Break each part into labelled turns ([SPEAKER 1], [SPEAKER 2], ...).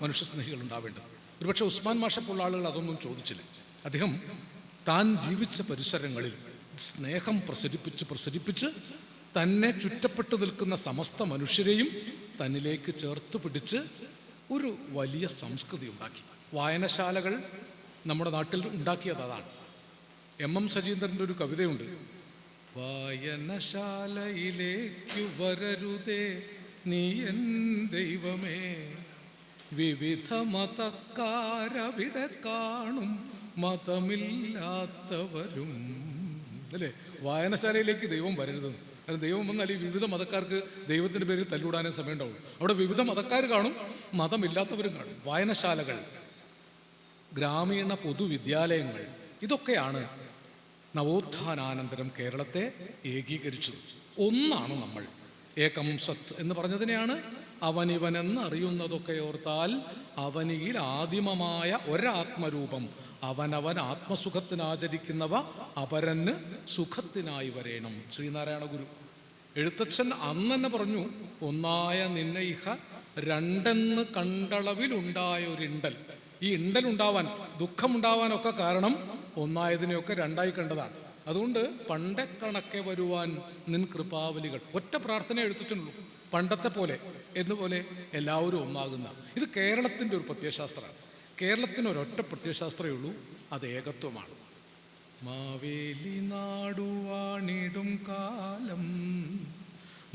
[SPEAKER 1] മനുഷ്യസ്നേഹികൾ ഉണ്ടാവേണ്ടത് ഒരുപക്ഷെ ഉസ്മാൻ മാഷപ്പുള്ള ആളുകൾ അതൊന്നും ചോദിച്ചില്ല. അദ്ദേഹം താൻ ജീവിച്ച പരിസരങ്ങളിൽ സ്നേഹം പ്രസരിപ്പിച്ച് പ്രസരിപ്പിച്ച് തന്നെ ചുറ്റപ്പെട്ടു നിൽക്കുന്ന സമസ്ത മനുഷ്യരെയും തന്നിലേക്ക് ചേർത്ത് പിടിച്ച് ഒരു വലിയ സംസ്കൃതി ഉണ്ടാക്കി. വായനശാലകൾ നമ്മുടെ നാട്ടിൽ ഉണ്ടാക്കിയത് അതാണ്. എം എം സജീന്ദ്രന്റെ ഒരു കവിതയുണ്ട്. വായനശാലയിലേക്കു വരരുതേ നീ എൻ ദൈവമേ വിവിധ മതക്കാരവിടെ കാണും. മതമില്ലാത്തവരും. അല്ലേ? വായനശാലയിലേക്ക് ദൈവം വരരുതെന്ന് കാരണം ദൈവം വന്നാൽ ഈ വിവിധ മതക്കാർക്ക് ദൈവത്തിന്റെ പേരിൽ തല്ലൂടാനേ സമയം ഉണ്ടാവും അവിടെ വിവിധ മതക്കാർ കാണും മതമില്ലാത്തവരും കാണും. വായനശാലകൾ ഗ്രാമീണ പൊതുവിദ്യാലയങ്ങൾ ഇതൊക്കെയാണ് നവോത്ഥാനാനന്തരം കേരളത്തെ ഏകീകരിച്ചത്. ഒന്നാണ് നമ്മൾ. ഏകം സത് എന്ന് പറഞ്ഞതിനെയാണ് അവനിവനെന്ന് അറിയുന്നതൊക്കെ ഓർത്താൽ അവനിയിൽ ആദിമമായ ഒരാത്മരൂപം. അവനവൻ ആത്മസുഖത്തിനാചരിക്കുന്നവ അപരന് സുഖത്തിനായി വരേണം. ശ്രീനാരായണ ഗുരു. എഴുത്തച്ഛൻ അന്ന് തന്നെ പറഞ്ഞു ഒന്നായ നിന്നെ ഇഹ രണ്ടെന്ന് കണ്ടളവിലുണ്ടായ ഒരു ഇണ്ടൽ. ഈ ഇണ്ടൽ ഉണ്ടാവാൻ ദുഃഖമുണ്ടാവാനൊക്കെ കാരണം ഒന്നായതിനെയൊക്കെ രണ്ടായി കണ്ടതാണ്. അതുകൊണ്ട് പണ്ടെ കണക്കെ വരുവാൻ നിൻ കൃപാവലികൾ. ഒറ്റ പ്രാർത്ഥന എഴുത്തിച്ചുള്ളൂ പണ്ടത്തെ പോലെ എന്നുപോലെ എല്ലാവരും ഒന്നാകുന്ന. ഇത് കേരളത്തിന്റെ ഒരു പ്രത്യയശാസ്ത്രമാണ്. കേരളത്തിന് ഒരൊറ്റ പ്രത്യയശാസ്ത്രമേ ഉള്ളൂ അത് ഏകത്വമാണ്. മാവേലി നാടുവാണിടും കാലം.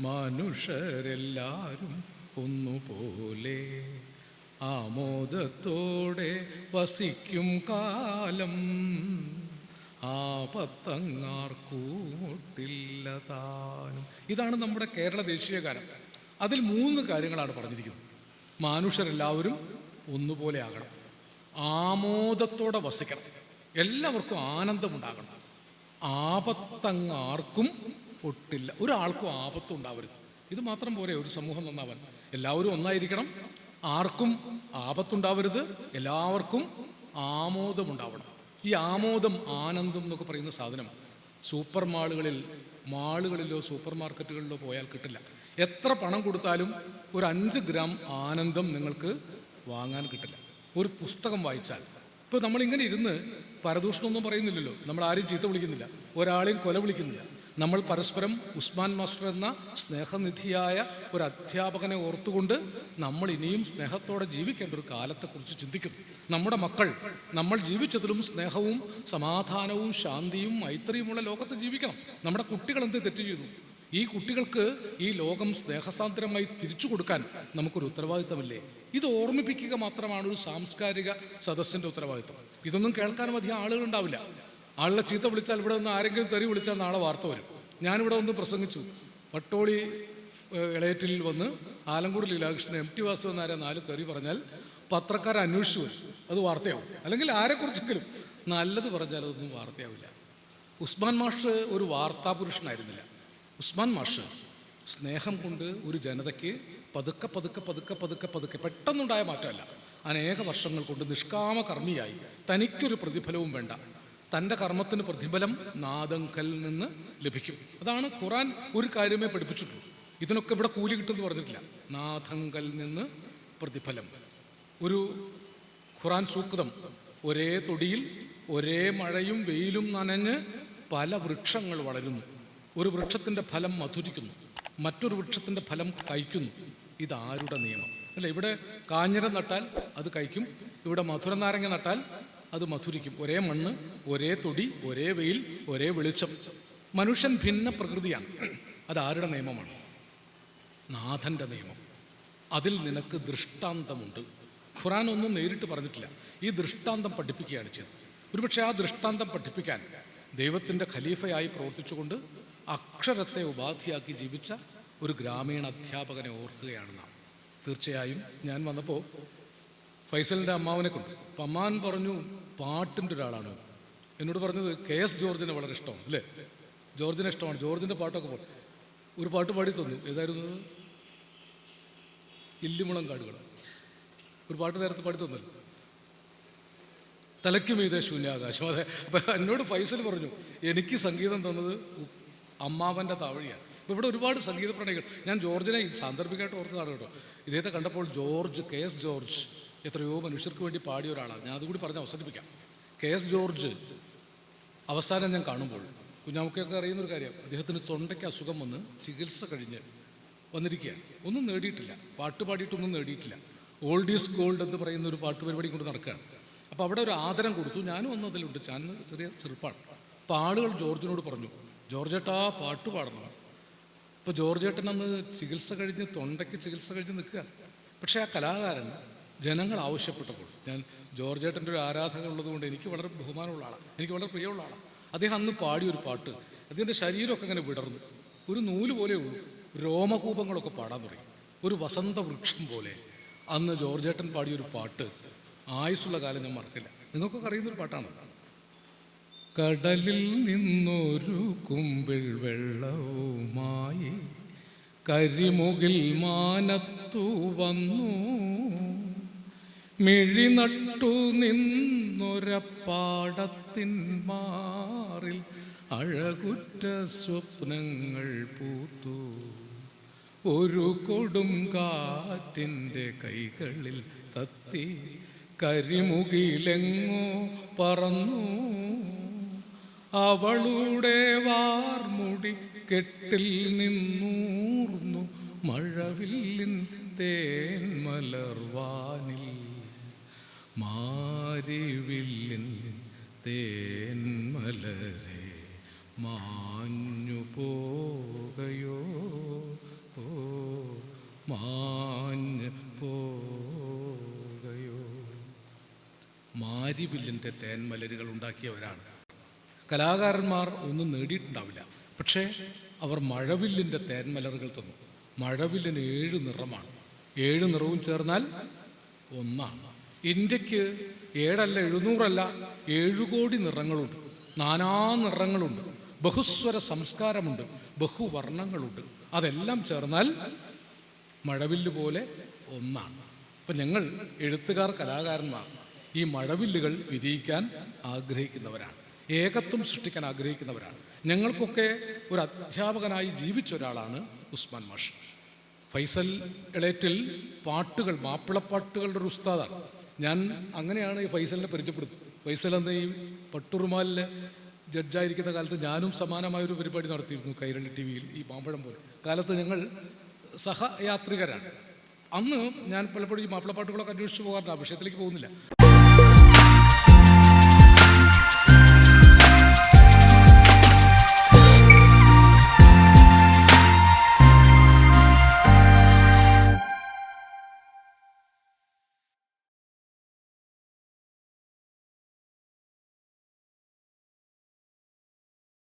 [SPEAKER 1] മനുഷ്യരെല്ലാരും ഒന്നുപോലെ ആമോദത്തോടെ വസിക്കും കാലം. ആപത്തങ്ങാർക്കൂട്ടില്ല താനും ഇതാണ് നമ്മുടെ കേരള ദേശീയ ഗാനം അതിൽ മൂന്ന് കാര്യങ്ങളാണ് പറഞ്ഞിരിക്കുന്നത്. മനുഷ്യരെല്ലാവരും ഒന്നുപോലെ ആകണം. ആമോദത്തോടെ വസിക്കണം. എല്ലാവർക്കും ആനന്ദമുണ്ടാകണം. ആപത്തങ്ങാർക്കും ഒട്ടില്ല. ഒരാൾക്കും ആപത്തും ഉണ്ടാവരുത്. ഇത് മാത്രം പോരെ ഒരു സമൂഹം നന്നാവാൻ. എല്ലാവരും ഒന്നായിരിക്കണം. ആർക്കും ആപത്തുണ്ടാവരുത്. എല്ലാവർക്കും ആമോദമുണ്ടാവണം. ഈ ആമോദം ആനന്ദം എന്നൊക്കെ പറയുന്ന സാധനം സൂപ്പർ മാളുകളിൽ മാളുകളിലോ സൂപ്പർ മാർക്കറ്റുകളിലോ പോയാൽ കിട്ടില്ല. എത്ര പണം കൊടുത്താലും ഒരു അഞ്ച് ഗ്രാം ആനന്ദം നിങ്ങൾക്ക് വാങ്ങാൻ കിട്ടില്ല. ഒരു പുസ്തകം വായിച്ചാൽ. ഇപ്പോൾ നമ്മളിങ്ങനെ ഇരുന്ന് പരദൂഷണമൊന്നും പറയുന്നില്ലല്ലോ. നമ്മൾ ആരും ചീത്ത വിളിക്കുന്നില്ല. ഒരാളെയും കൊല വിളിക്കുന്നില്ല. നമ്മൾ പരസ്പരം ഉസ്മാൻ മാസ്റ്റർ എന്ന സ്നേഹനിധിയായ ഒരു അധ്യാപകനെ ഓർത്തുകൊണ്ട് നമ്മൾ ഇനിയും സ്നേഹത്തോടെ ജീവിക്കേണ്ട ഒരു കാലത്തെക്കുറിച്ച് ചിന്തിക്കുന്നു. നമ്മുടെ മക്കൾ നമ്മൾ ജീവിച്ചതിലും സ്നേഹവും സമാധാനവും ശാന്തിയും മൈത്രിയുമുള്ള ലോകത്ത് ജീവിക്കണം. നമ്മുടെ കുട്ടികൾ എന്ത് തെറ്റ് ചെയ്യുന്നു? ഈ കുട്ടികൾക്ക് ഈ ലോകം സ്നേഹസാന്ദ്രമായി തിരിച്ചു കൊടുക്കാൻ നമുക്കൊരു ഉത്തരവാദിത്തമില്ലേ? ഇത് ഓർമ്മിപ്പിക്കുക മാത്രമാണ് ഒരു സാംസ്കാരിക സദസ്സിന്റെ ഉത്തരവാദിത്തം. ഇതൊന്നും കേൾക്കാൻ അധികം ആളുകൾ ആളുടെ ചീത്ത വിളിച്ചാൽ ഇവിടെ നിന്ന് ആരെങ്കിലും തെറി വിളിച്ചാൽ നാളെ വാർത്ത വരും. ഞാനിവിടെ ഒന്ന് പ്രസംഗിച്ചു. പട്ടോളി ഇളയറ്റിൽ വന്ന് ആലങ്കൂർ ലീലാകൃഷ്ണൻ എം ടി വാസു എന്നാരെ നാല് തെറി പറഞ്ഞാൽ പത്രക്കാരെ അന്വേഷിച്ചു വരും. അത് വാർത്തയാവും. അല്ലെങ്കിൽ ആരെക്കുറിച്ചെങ്കിലും നല്ലത് പറഞ്ഞാൽ അതൊന്നും വാർത്തയാവില്ല. ഉസ്മാൻ മാഷ് ഒരു വാർത്താ പുരുഷനായിരുന്നില്ല ഉസ്മാൻ മാഷ് സ്നേഹം കൊണ്ട് ഒരു ജനതയ്ക്ക് പതുക്കെ പതുക്കെ പതുക്കെ പതുക്കെ പതുക്കെ പെട്ടെന്നുണ്ടായ മാറ്റമല്ല. അനേക വർഷങ്ങൾ കൊണ്ട് നിഷ്കാമ കർമ്മിയായി. തനിക്കൊരു പ്രതിഫലവും വേണ്ട. തന്റെ കർമ്മത്തിന് പ്രതിഫലം നാദങ്കൽ നിന്ന് ലഭിക്കും. അതാണ് ഖുറാൻ ഒരു കാര്യമേ പഠിപ്പിച്ചിട്ടുള്ളൂ. ഇതിനൊക്കെ ഇവിടെ കൂലി കിട്ടുമെന്ന് പറഞ്ഞിട്ടില്ല. നാഥങ്കൽ നിന്ന് പ്രതിഫലം. ഒരു ഖുറാൻ സൂക്തം. ഒരേ തൊടിയിൽ ഒരേ മഴയും വെയിലും നനഞ്ഞ് പല വൃക്ഷങ്ങൾ വളരുന്നു. ഒരു വൃക്ഷത്തിന്റെ ഫലം മധുരിക്കുന്നു. മറ്റൊരു വൃക്ഷത്തിന്റെ ഫലം കഴിക്കുന്നു. ഇതാരുടെ നിയമം? അല്ല ഇവിടെ കാഞ്ഞിരം നട്ടാൽ അത് കഴിക്കും. ഇവിടെ മധുരനാരങ്ങ നട്ടാൽ അത് മധുരിക്കും. ഒരേ മണ്ണ് ഒരേ തൊടി ഒരേ വെയിൽ ഒരേ വെളിച്ചം. മനുഷ്യൻ ഭിന്ന പ്രകൃതിയാണ്. അത് ആരുടെ നിയമമാണ്? നാഥന്റെ നിയമം. അതിൽ നിനക്ക് ദൃഷ്ടാന്തമുണ്ട്. ഖുറാൻ ഒന്നും നേരിട്ട് പറഞ്ഞിട്ടില്ല. ഈ ദൃഷ്ടാന്തം പഠിപ്പിക്കുകയാണ് ചെയ്തത്. ഒരുപക്ഷെ ആ ദൃഷ്ടാന്തം പഠിപ്പിക്കാൻ ദൈവത്തിന്റെ ഖലീഫയായി പ്രവർത്തിച്ചുകൊണ്ട് അക്ഷരത്തെ ഉപാധിയാക്കി ജീവിച്ച ഒരു ഗ്രാമീണ അധ്യാപകനെ ഓർക്കുകയാണ് നാം. തീർച്ചയായും ഞാൻ വന്നപ്പോൾ ഫൈസലിന്റെ അമ്മാവനെ കൊണ്ട്. അപ്പം അമ്മാവൻ പറഞ്ഞു പാട്ടിന്റെ ഒരാളാണ്. എന്നോട് പറഞ്ഞത് കെ എസ് ജോർജിനെ വളരെ ഇഷ്ടമാണ് അല്ലേ? ജോർജിനെ ഇഷ്ടമാണ്. ജോർജിന്റെ പാട്ടൊക്കെ പാടും ഒരു പാട്ട് പാടി തന്നു. ഏതായിരുന്നു? ഇല്ലിമുളം കാടുകൾ ഒരു പാട്ട് നേരത്തെ പാടി തന്നല്ലോ. തലയ്ക്ക് മീതെ ശൂന്യാകാശം. അതെ. അപ്പം എന്നോട് ഫൈസൽ പറഞ്ഞു എനിക്ക് സംഗീതം തന്നത് അമ്മാവന്റെ താവഴിയാണ്. അപ്പോൾ ഇവിടെ ഒരുപാട് സംഗീത പ്രണയികൾ. ഞാൻ ജോർജിനെ സാന്ദർഭികമായിട്ട് ഓർത്തതാണ് കേട്ടോ. ഇദ്ദേഹത്തെ കണ്ടപ്പോൾ ജോർജ് കെ എസ് ജോർജ്. എത്രയോ മനുഷ്യർക്ക് വേണ്ടി പാടിയ ഒരാളാണ്. ഞാൻ അതുകൂടി പറഞ്ഞ് അവസാനിപ്പിക്കാം. കെ എസ് ജോർജ് അവസാനം ഞാൻ കാണുമ്പോൾ കുഞ്ഞാമുക്കൊക്കെ അറിയുന്ന ഒരു കാര്യം അദ്ദേഹത്തിന് തൊണ്ടയ്ക്ക് അസുഖം വന്ന് ചികിത്സ കഴിഞ്ഞ് വന്നിരിക്കുകയാണ്. ഒന്നും നേടിയിട്ടില്ല. പാട്ട് പാടിയിട്ടൊന്നും നേടിയിട്ടില്ല. ഓൾഡ് ഈസ് ഗോൾഡ് എന്ന് പറയുന്ന ഒരു പാട്ട് പരിപാടി കൊണ്ട് നടക്കുകയാണ്. അപ്പോൾ അവിടെ ഒരു ആദരം കൊടുത്തു. ഞാനും ഒന്നും അതിലുണ്ട്. ഞാൻ ചെറിയ ചെറുപ്പാണ്. അപ്പോൾ ആളുകൾ ജോർജിനോട് പറഞ്ഞു ജോർജേട്ടാ പാട്ട് പാടണം. അപ്പോൾ ജോർജേട്ടൻ അന്ന് ചികിത്സ കഴിഞ്ഞ് തൊണ്ടയ്ക്ക് ചികിത്സ കഴിഞ്ഞ് നിൽക്കുക പക്ഷേ ആ കലാകാരൻ ജനങ്ങൾ ആവശ്യപ്പെട്ടപ്പോൾ. ഞാൻ ജോർജ് ഏട്ടന്റെ ഒരു ആരാധക ഉള്ളതുകൊണ്ട് എനിക്ക് വളരെ ബഹുമാനമുള്ള ആളാണ് എനിക്ക് വളരെ പ്രിയമുള്ള ആളാണ് അദ്ദേഹം അന്ന് പാടിയ ഒരു പാട്ട് അദ്ദേഹത്തിന്റെ ശരീരമൊക്കെ ഇങ്ങനെ വിടർന്നു. ഒരു നൂൽ പോലെ ഉള്ളൂ. രോമകൂപങ്ങളൊക്കെ പാടാൻ തുടങ്ങി. ഒരു വസന്ത വൃക്ഷം പോലെ അന്ന് ജോർജ് ഏട്ടൻ പാടിയൊരു പാട്ട് ആയുസ്സുള്ള കാലം ഞാൻ മറക്കില്ല. നിങ്ങൾക്കൊക്കെ അറിയുന്നൊരു പാട്ടാണ്. കടലിൽ നിന്നൊരു കുമ്പിൾ വെള്ളവുമായി കരിമുകിൽ മാനത്തു വന്നു. മിഴി നട്ടു നിന്നൊരപ്പാടത്തിൻ മാറിൽ അഴകുറ്റ സ്വപ്നങ്ങൾ പൂത്തു. ഒരു കൊടും കാറ്റിന്റെ കൈകളിൽ തത്തി കരിമുകിലെങ്ങോ പറന്നു. അവളുടെ വാർമുടി കെട്ടിൽ നിന്നൂർന്നു മഴവില്ലിൻ തേൻ മലർവാനിൽ മാരിവില്ലിൻ തേൻ മലരെ മാഞ്ഞു പോകയോ ഓ മാഞ്ഞു പോകയോ മാരിവില്ലിന്റെ തേൻമലരുകൾ ഉണ്ടാക്കിയവരാണ്. കലാകാരന്മാർ ഒന്നും നേടിയിട്ടുണ്ടാവില്ല. പക്ഷേ അവർ മഴവില്ലിന്റെ തേൻമലറുകൾ തന്നു. മഴവില്ലിന് ഏഴ് നിറമാണ്. ഏഴ് നിറവും ചേർന്നാൽ ഒന്നാണ്. ഇന്ത്യയ്ക്ക് ഏഴല്ല എഴുന്നൂറല്ല ഏഴു കോടി നിറങ്ങളുണ്ട്. നാനാ നിറങ്ങളുണ്ട്. ബഹുസ്വര സംസ്കാരമുണ്ട്. ബഹുവർണങ്ങളുണ്ട്. അതെല്ലാം ചേർന്നാൽ മഴവില്ല് പോലെ ഒന്നാണ്. അപ്പം ഞങ്ങൾ എഴുത്തുകാർ കലാകാരന്മാർ ഈ മഴവില്ലുകൾ വിജയിക്കാൻ ആഗ്രഹിക്കുന്നവരാണ്. ഏകത്വം സൃഷ്ടിക്കാൻ ആഗ്രഹിക്കുന്നവരാണ്. ഞങ്ങൾക്കൊക്കെ ഒരു അധ്യാപകനായി ജീവിച്ച ഒരാളാണ് ഉസ്മാൻ മാഷ്. ഫൈസൽ എളേറ്റിൽ പാട്ടുകൾ മാപ്പിളപ്പാട്ടുകളുടെ ഒരു ഉസ്താദാണ്. ഞാൻ അങ്ങനെയാണ് ഈ ഫൈസലിനെ പരിചയപ്പെടുന്നത് ഫൈസൽ എന്ന ഈ പട്ടുറുമാലിലെ ജഡ്ജായിരിക്കുന്ന കാലത്ത് ഞാനും സമാനമായൊരു പരിപാടി നടത്തിയിരുന്നു കൈരണ്ടി ടി വിയിൽ ഈ മാമ്പഴം പോലെ. കാലത്ത് ഞങ്ങൾ സഹയാത്രികരാണ്. അന്ന് ഞാൻ പലപ്പോഴും ഈ മാപ്പിളപ്പാട്ടുകളൊക്കെ അന്വേഷിച്ച് പോകാറുണ്ട് ആ വിഷയത്തിലേക്ക് പോകുന്നില്ല.